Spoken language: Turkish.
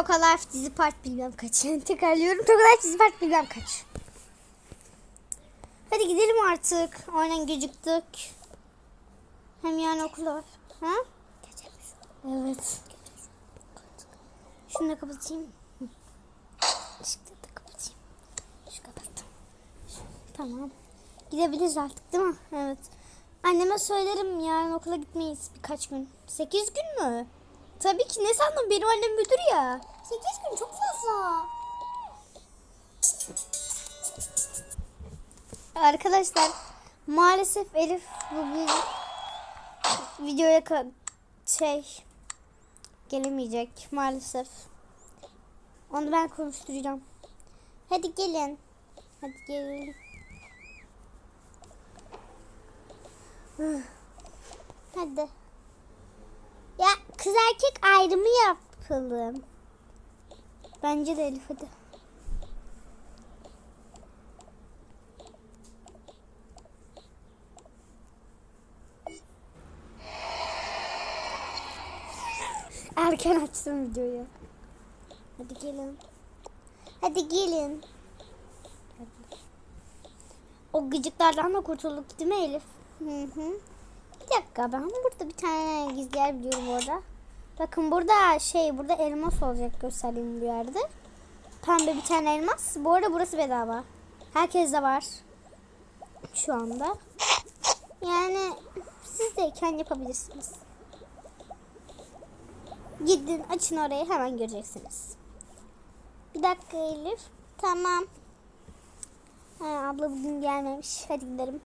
Tokalife dizi part bilmem kaç. Tekrarlıyorum. Tokalife dizi part bilmem kaç. Hadi gidelim artık. Aynen geciktik. Hem yarın okul var. Ha? Evet. Şunu da kapatayım. Işıkları da kapatayım. Şu kapattım. Tamam. Gidebiliriz artık değil mi? Evet. Anneme söylerim yarın okula gitmeyiz birkaç gün. Sekiz gün mü? Tabii ki ne sandın benim annem müdür ya. Sekiz gün çok fazla. Arkadaşlar maalesef Elif bugün videoya şey gelemeyecek maalesef. Onu ben konuşturacağım. Hadi gelin. Hadi gelin. Hadi. Kız erkek ayrımı yapalım. Bence de Elif hadi. Erken açtım videoyu. Hadi gelin. Hadi gelin. O gıcıklardan da kurtulduk değil mi Elif? Hı hı. Bir dakika ben burada bir tane gizli yer biliyorum orada. Bakın burada şey burada elmas olacak gösterdiğim bir yerde. Pembe bir tane elmas. Bu arada burası bedava. Herkes de var. Şu anda. Yani siz deyken yapabilirsiniz. Gidin açın orayı hemen göreceksiniz. Bir dakika Elif. Tamam. Ha, abla bugün gelmemiş. Hadi gidelim.